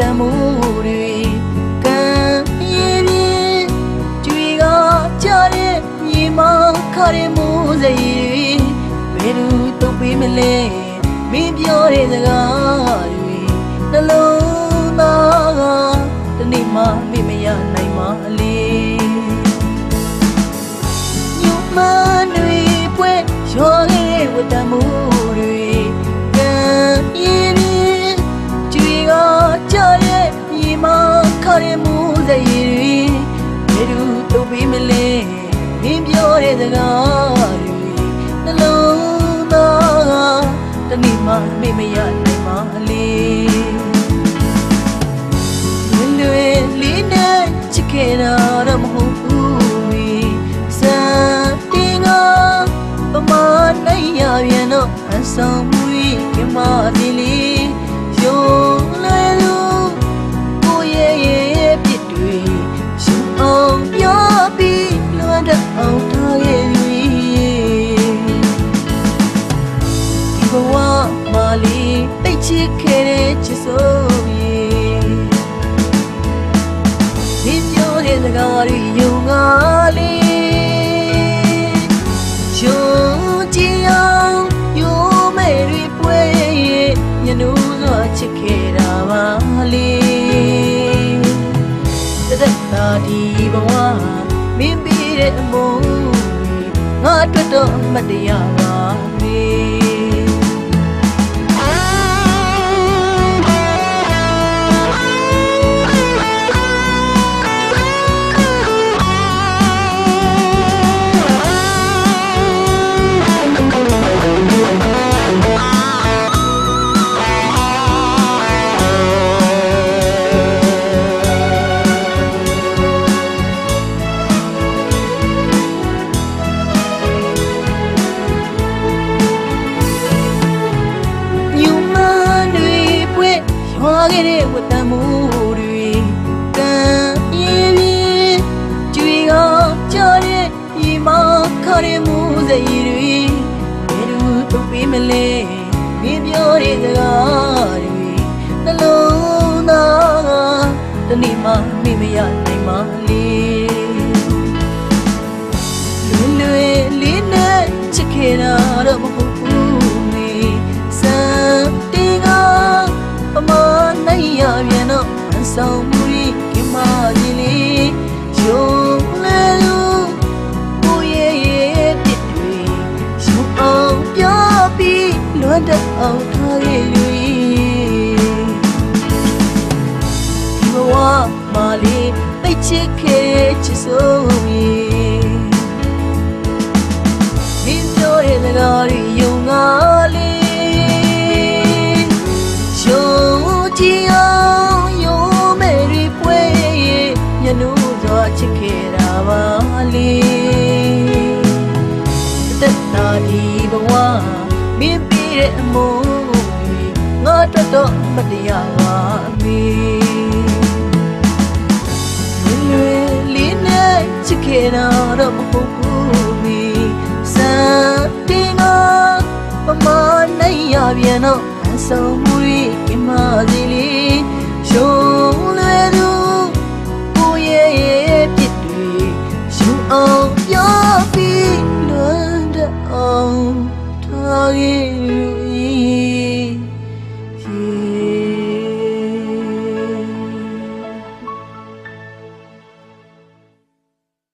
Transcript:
တန်မှုတွေကံရည်ပြင်းကြွေကကြတဲ့မြေမခရမှုစိတ်ဘယ်သူတုတ်ပေးမလဲမင်းပြောတဲ့စကားတွေနှလုံးသားကတနေ့မှမေ့မရနိုင်ပါလေညမတွေပွဲရောခဲ့ဝတ္တမှုတွေ ခရမှုစိတ်တွေဘယ်သူတုတ်ပေးမလဲမင်းပြောတဲ့စကားတွေနှလုံးသားကတနေ့မှမေ့မရနိုင်ပါလေလွင်လွင်လေးနဲ့ချစ်ခဲ့တာတော့မဟုတ်ဘူးစံတင်ကပမာနိုင်ရပြန်တော့အဆောင် အောင်ထားရဲ့လူဒီဘဝမာလီတိတ်ချစ်ခဲ့တဲ့ချစ်စိုးရဲ့ဒီပြောတဲ့စကားတွေယုံငါလေးယုံကြည်အောင်ယုံမဲ့တွေပွဲရဲ့ညနိုးစွာချစ်ခဲ့တာပါလေတသက်သာဒီဘဝမင်း ပြီးတဲ့အမုန်းတွေငါအတွက်တော့အမတ်တရားပါ ခဲ့တဲ့ဝတ္တမှုတွေကံရည်ပြင်းကြွေကကြော်တဲ့ဒီမခရမှုစိတ်တွေဘယ်သူတုတ်ပေးမလဲမင်းပြောတဲ့စကားတွေနှလုံးသားကတနေ့မှမေ့မရနိုင်ပါလေလွ အောင်ထားရဲ့လူကြီးဒီဘဝမာလေးသိချစ်ခဲ့ချစ်စိုးရဲ့မင်းပြောတဲ့စကားတွေယုံငါလေးယုံကြည်အောင်ယုံမဲ့တွေပွဲရဲ့ညနိုးစွာချစ်ခဲ့တာပါလေတက်တာဒီဘဝမင်း ပြီးတဲ့အမုန်းတွေငါတော်တော်မတရားပါမေလွယ်လေးနဲ့ချစ်ခဲ့တာတော့မဟုတ်ဘူးမီစံတင်ကပမာနိုင်ရပြန်တော့အဆောင်မှုရိကမစီလေး